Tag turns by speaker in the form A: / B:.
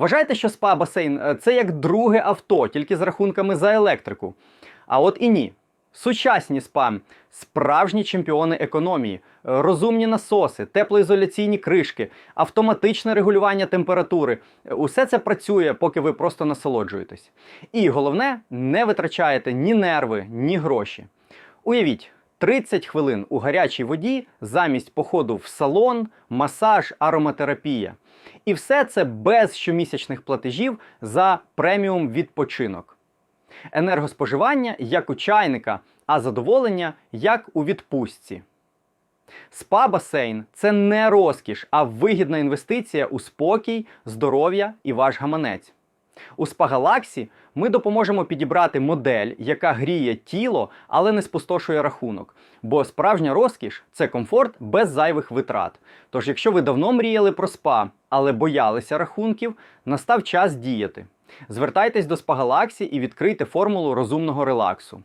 A: Вважайте, що спа-басейн е, це як друге авто, тільки з рахунками за електрику. А от і ні. Сучасні спа справжні чемпіони економії, е, розумні насоси, теплоізоляційні кришки, автоматичне регулювання температури. Е, Усе це працює, поки ви просто насолоджуєтесь. І головне, не витрачаєте ні нерви, ні гроші. Уявіть, 30 хвилин у гарячій воді замість походу в салон, масаж, ароматерапія. І все це без щомісячних платежів за преміум відпочинок. Енергоспоживання як у чайника, а задоволення як у відпустці. Спа-басейн це не розкіш, а вигідна інвестиція у спокій, здоров'я і ваш гаманець. У Спагалаксі ми допоможемо підібрати модель, яка гріє тіло, але не спустошує рахунок. Бо справжня розкіш це комфорт без зайвих витрат. Тож, якщо ви давно мріяли про спа, але боялися рахунків, настав час діяти. Звертайтесь до Спагалаксі і відкрийте формулу розумного релаксу.